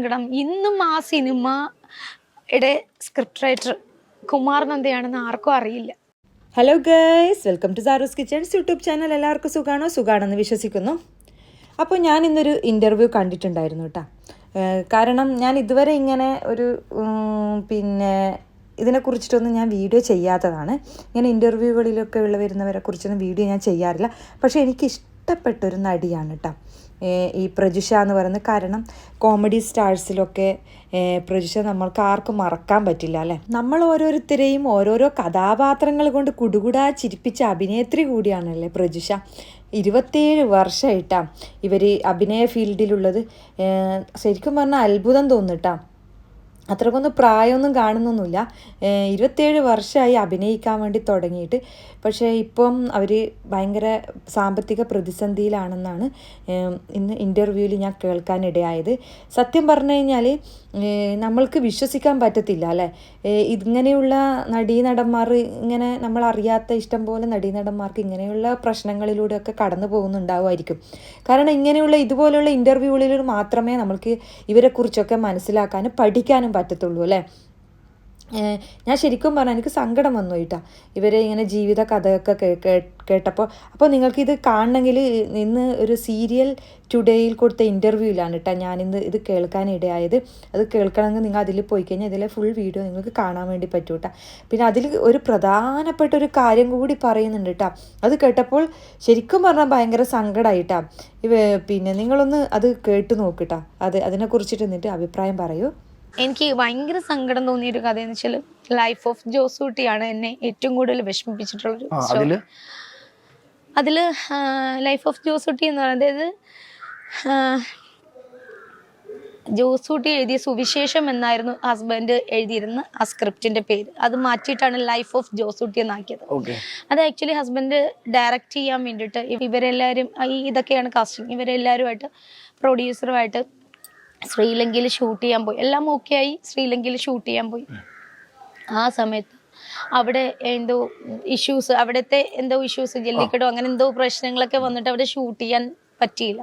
സങ്കടം ഇന്നും ആ സിനിമ സിനിമയുടെ സ്ക്രിപ്റ്റ് റൈറ്റർ കുമാർ നന്ദയാണെന്ന് ആർക്കും അറിയില്ല. Hello guys welcome to Saaru's kitchens YouTube channel എല്ലാവർക്കും സുഖാണോ? സുഖാണെന്ന് വിശ്വസിക്കുന്നു. അപ്പോൾ ഞാൻ ഇന്നൊരു ഇന്റർവ്യൂ കണ്ടിട്ടുണ്ടായിരുന്നു കേട്ടോ കാരണം ഞാൻ ഇതുവരെ ഇങ്ങനെ ഒരു പിന്നെ ഇതിനെക്കുറിച്ചിട്ടൊന്നും ഞാൻ വീഡിയോ ചെയ്യാത്തതാണ്. ഇങ്ങനെ ഇന്റർവ്യൂകളിലൊക്കെ ഉള്ള വരുന്നവരെ കുറിച്ചൊന്നും വീഡിയോ ഞാൻ ചെയ്യാറില്ല. പക്ഷേ എനിക്ക് ഇഷ്ടപ്പെട്ടൊരു നടിയാണ് കേട്ടോ ഈ പ്രജുഷ എന്ന് പറയുന്നത് കാരണം കോമഡി സ്റ്റാഴ്സിലൊക്കെ പ്രജുഷ നമ്മൾക്ക് ആർക്കും മറക്കാൻ പറ്റില്ല അല്ലേ? നമ്മൾ ഓരോരുത്തരെയും ഓരോരോ കഥാപാത്രങ്ങൾ കൊണ്ട് കുടുകുടാ ചിരിപ്പിച്ച അഭിനേത്രി കൂടിയാണല്ലേ പ്രജുഷ. ഇരുപത്തേഴ് വർഷമായിട്ടാ ഇവർ അഭിനയ ഫീൽഡിലുള്ളത് ശരിക്കും പറഞ്ഞാൽ അത്ഭുതം തോന്നിട്ടാ അത്രക്കൊന്നും പ്രായമൊന്നും കാണുന്നൊന്നുമില്ല. ഇരുപത്തേഴ് വർഷമായി അഭിനയിക്കാൻ വേണ്ടി തുടങ്ങിയിട്ട്. പക്ഷേ ഇപ്പം അവർ ഭയങ്കര സാമ്പത്തിക പ്രതിസന്ധിയിലാണെന്നാണ് ഇന്ന് ഇന്റർവ്യൂവിൽ ഞാൻ കേൾക്കാനിടയായത്. സത്യം പറഞ്ഞു കഴിഞ്ഞാൽ നമ്മൾക്ക് വിശ്വസിക്കാൻ പറ്റത്തില്ല അല്ലേ? ഇങ്ങനെയുള്ള നടീനടന്മാർ ഇങ്ങനെ നമ്മൾ അറിയാത്ത ഇഷ്ടം പോലെ നടീനടന്മാർക്ക് ഇങ്ങനെയുള്ള പ്രശ്നങ്ങളിലൂടെയൊക്കെ കടന്നു പോകുന്നുണ്ടാവുമായിരിക്കും. കാരണം ഇങ്ങനെയുള്ള ഇതുപോലെയുള്ള ഇന്റർവ്യൂകളിൽ മാത്രമേ നമ്മൾക്ക് ഇവരെക്കുറിച്ചൊക്കെ മനസ്സിലാക്കാനും പഠിക്കാനും പറ്റത്തുള്ളൂ അല്ലേ? ഞാൻ ശരിക്കും പറഞ്ഞാൽ എനിക്ക് സങ്കടം വന്നു കേട്ടാ. ഇവരെ ഇങ്ങനെ ജീവിത കഥയൊക്കെ കേട്ടപ്പോൾ അപ്പോൾ നിങ്ങൾക്ക് ഇത് കാണണമെങ്കിൽ ഇന്ന് ഒരു സീരിയൽ ടുഡേയിൽ കൊടുത്ത ഇന്റർവ്യൂവിലാണ് കേട്ടോ ഞാനിന്ന് ഇത് കേൾക്കാനിടയായത്. അത് കേൾക്കണമെങ്കിൽ നിങ്ങൾ അതിൽ പോയി കഴിഞ്ഞാൽ ഇതിലെ ഫുൾ വീഡിയോ നിങ്ങൾക്ക് കാണാൻ വേണ്ടി പറ്റും കേട്ടോ. പിന്നെ അതിൽ ഒരു പ്രധാനപ്പെട്ട ഒരു കാര്യം കൂടി പറയുന്നുണ്ട് കേട്ടോ. അത് കേട്ടപ്പോൾ ശരിക്കും പറഞ്ഞാൽ ഭയങ്കര സങ്കടമായിട്ടാ ഇവ പിന്നെ നിങ്ങളൊന്ന് അത് കേട്ട് നോക്കിട്ടാ അത് അതിനെക്കുറിച്ചിട്ട് എന്നിട്ട് അഭിപ്രായം പറയൂ. എനിക്ക് ഭയങ്കര സങ്കടം തോന്നിയ ഒരു കഥയെന്ന് വെച്ചാൽ ലൈഫ് ഓഫ് ജോസൂട്ടിയാണ് എന്നെ ഏറ്റവും കൂടുതൽ വിഷമിപ്പിച്ചിട്ടുള്ളൊരു സ്റ്റോറി. അതിൽ? ലൈഫ് ഓഫ് ജോസൂട്ടി എന്ന് പറയുന്നത് അതായത് ജോസൂട്ടി എഴുതിയ സുവിശേഷം എന്നായിരുന്നു ഹസ്ബൻഡ് എഴുതിയിരുന്ന ആ സ്ക്രിപ്റ്റിന്റെ പേര്. അത് മാറ്റിയിട്ടാണ് ലൈഫ് ഓഫ് ജോസൂട്ടി എന്നാക്കിയത്. അത് ആക്ച്വലി ഹസ്ബൻഡ് ഡയറക്റ്റ് ചെയ്യാൻ വേണ്ടിയിട്ട് ഇവ- ഇവരെല്ലാവരും ഈ ഇതൊക്കെയാണ് കാസ്റ്റിംഗ് ഇവരെല്ലാവരുമായിട്ട് പ്രൊഡ്യൂസറുമായിട്ട് ശ്രീലങ്കയിൽ ഷൂട്ട് ചെയ്യാൻ പോയി. എല്ലാം ഓക്കെ ആയി. ശ്രീലങ്കയിൽ ഷൂട്ട് ചെയ്യാൻ പോയി. ആ സമയത്ത് അവിടെ എന്തോ ഇഷ്യൂസ് അവിടുത്തെ എന്തോ ഇഷ്യൂസ് ജെല്ലിക്കടോ അങ്ങനെ എന്തോ പ്രശ്നങ്ങളൊക്കെ വന്നിട്ട് അവിടെ ഷൂട്ട് ചെയ്യാൻ പറ്റിയില്ല.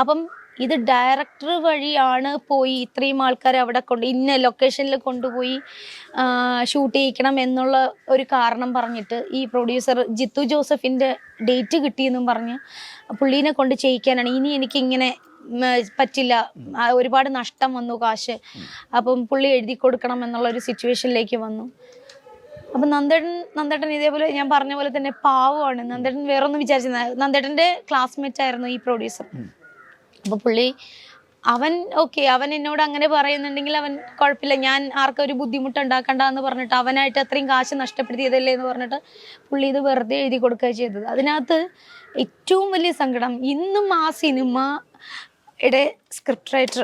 അപ്പം ഇത് ഡയറക്ടർ വഴിയാണ് പോയി ഇത്രയും ആൾക്കാരെ അവിടെ കൊണ്ട് ഇന്ന ലൊക്കേഷനിൽ കൊണ്ടുപോയി ഷൂട്ട് ചെയ്യിക്കണം എന്നുള്ള ഒരു കാരണം പറഞ്ഞിട്ട് ഈ പ്രൊഡ്യൂസർ ജിത്തു ജോസഫിന്റെ ഡേറ്റ് കിട്ടിയെന്നും പറഞ്ഞ് പുള്ളീനെ കൊണ്ട് ചെയ്യിക്കാനാണ്. ഇനി എനിക്കിങ്ങനെ ഉം, പറ്റില്ല. ഒരുപാട് നഷ്ടം വന്നു കാശ്. അപ്പം പുള്ളി എഴുതി കൊടുക്കണം എന്നുള്ള ഒരു സിറ്റുവേഷനിലേക്ക് വന്നു. അപ്പം നന്ദേട്ടൻ നന്ദേട്ടൻ ഇതേപോലെ ഞാൻ പറഞ്ഞ പോലെ തന്നെ പാവമാണ്. നന്ദേട്ടൻ വേറൊന്നും വിചാരിച്ചിരുന്ന നന്ദേട്ടന്റെ ക്ലാസ്മേറ്റ് ആയിരുന്നു ഈ പ്രൊഡ്യൂസർ അപ്പൊ പുള്ളി അവൻ ഓക്കെ അവൻ എന്നോട് അങ്ങനെ പറയുന്നുണ്ടെങ്കിൽ അവൻ കുഴപ്പമില്ല. ഞാൻ ആർക്കും ഒരു ബുദ്ധിമുട്ട് ഉണ്ടാക്കണ്ട എന്ന് പറഞ്ഞിട്ട് അവനായിട്ട് അത്രയും കാശ് നഷ്ടപ്പെടുത്തിയതല്ലേ എന്ന് പറഞ്ഞിട്ട് പുള്ളി ഇത് വെറുതെ എഴുതി കൊടുക്കുക ചെയ്തത്. അതിനകത്ത് ഏറ്റവും വലിയ സങ്കടം ഇന്നും ആ സിനിമയുടെ സ്ക്രിപ്റ്റ് റൈറ്റർ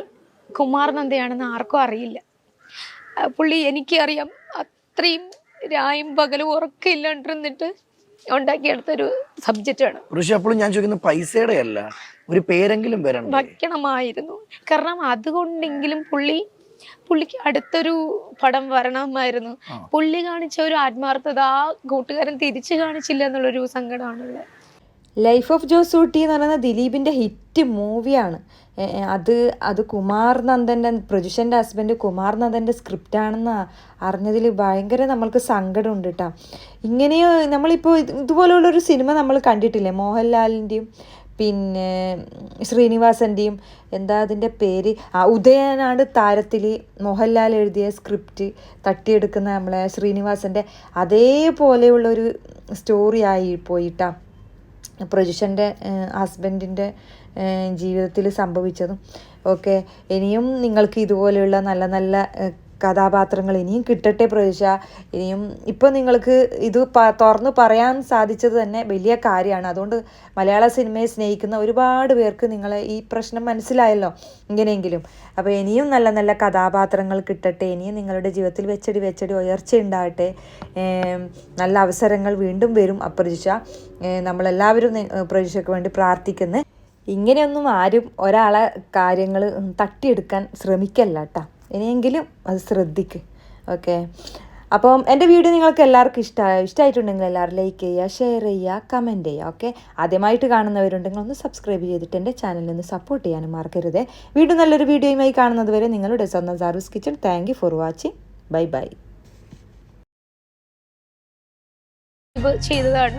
കുമാർ നന്ദയാണെന്ന് ആർക്കും അറിയില്ല. പുള്ളി എനിക്കറിയാം അത്രയും രായും പകലും ഉറക്കം ഇല്ലാണ്ടിരുന്നിട്ട് ഉണ്ടാക്കിയെടുത്തൊരു സബ്ജക്റ്റാണ് ഋഷി അപ്പോഴും ഞാൻ ചോദിക്കുന്ന പൈസയുടെ അല്ല ഒരു പേരെങ്കിലും വരണം വയ്ക്കണമായിരുന്നു. കാരണം അതുകൊണ്ടെങ്കിലും പുള്ളി പുള്ളിക്ക് അടുത്തൊരു പടം വരണമായിരുന്നു. പുള്ളി കാണിച്ച ഒരു ആത്മാർത്ഥത ആ കൂട്ടുകാരൻ തിരിച്ചു കാണിച്ചില്ല എന്നുള്ളൊരു സങ്കടമാണുള്ളത്. ലൈഫ് ഓഫ് ജോസൂട്ടി എന്ന് പറയുന്നത് ദിലീപിന്റെ ഹിറ്റ് മൂവിയാണ്. അത് അത് കുമാർ നന്ദന്റെ പ്രജുഷന്റെ ഹസ്ബൻഡ് കുമാർ നന്ദന്റെ സ്ക്രിപ്റ്റാണെന്ന് അറിഞ്ഞതിൽ ഭയങ്കര നമ്മൾക്ക് സങ്കടമുണ്ട് കേട്ടോ ഇങ്ങനെയോ നമ്മളിപ്പോൾ ഇത് ഇതുപോലുള്ളൊരു സിനിമ നമ്മൾ കണ്ടിട്ടില്ലേ? മോഹൻലാലിന്റെയും പിന്നെ ശ്രീനിവാസന്റെയും എന്താ അതിന്റെ പേര്? ആ ഉദയനാട് താരത്തിൽ മോഹൻലാൽ എഴുതിയ സ്ക്രിപ്റ്റ് തട്ടിയെടുക്കുന്ന നമ്മളെ ശ്രീനിവാസന്റെ അതേപോലെയുള്ളൊരു സ്റ്റോറി ആയി പോയിട്ടാ പ്രജുഷന്റെ ഹസ്ബൻഡിന്റെ ജീവിതത്തിൽ സംഭവിച്ചതും ഒക്കെ. ഇനിയും നിങ്ങൾക്ക് ഇതുപോലെയുള്ള നല്ല നല്ല കഥാപാത്രങ്ങൾ ഇനിയും കിട്ടട്ടെ പ്രജുഷ ഇനിയും ഇപ്പോൾ നിങ്ങൾക്ക് ഇത് തുറന്നു പറയാൻ സാധിച്ചത് തന്നെ വലിയ കാര്യമാണ്. അതുകൊണ്ട് മലയാള സിനിമയെ സ്നേഹിക്കുന്ന ഒരുപാട് പേർക്ക് നിങ്ങളെ ഈ പ്രശ്നം മനസ്സിലായല്ലോ ഇങ്ങനെയെങ്കിലും അപ്പോൾ ഇനിയും നല്ല നല്ല കഥാപാത്രങ്ങൾ കിട്ടട്ടെ. ഇനിയും നിങ്ങളുടെ ജീവിതത്തിൽ വെച്ചടി വെച്ചടി ഉയർച്ച ഉണ്ടാകട്ടെ. നല്ല അവസരങ്ങൾ വീണ്ടും വരും അപ്രതീക്ഷ നമ്മളെല്ലാവരും പ്രതീക്ഷയ്ക്ക് വേണ്ടി പ്രാർത്ഥിക്കുന്നത് ഇങ്ങനെയൊന്നും ആരും ഒരാളെ കാര്യങ്ങൾ തട്ടിയെടുക്കാൻ ശ്രമിക്കല്ല കേട്ടോ. ഇനിയെങ്കിലും അത് ശ്രദ്ധിക്ക്. ഓക്കെ? അപ്പം എന്റെ വീഡിയോ നിങ്ങൾക്ക് എല്ലാവർക്കും ഇഷ്ടമായി ഇഷ്ടമായിട്ടുണ്ടെങ്കിൽ എല്ലാവരും ലൈക്ക് ചെയ്യുക ഷെയർ ചെയ്യുക കമന്റ് ചെയ്യുക ഓക്കെ? ആദ്യമായിട്ട് കാണുന്നവരുണ്ടെങ്കിൽ ഒന്ന് സബ്സ്ക്രൈബ് ചെയ്തിട്ട് എന്റെ ചാനലിൽ ഒന്ന് സപ്പോർട്ട് ചെയ്യാനും മറക്കരുത്. വീണ്ടും നല്ലൊരു വീഡിയോയുമായി കാണുന്നത് വരെ നിങ്ങളുടെ സ്വന്തം Saaru's kitchen thank for watching bye bye ചെയ്തതാണ്.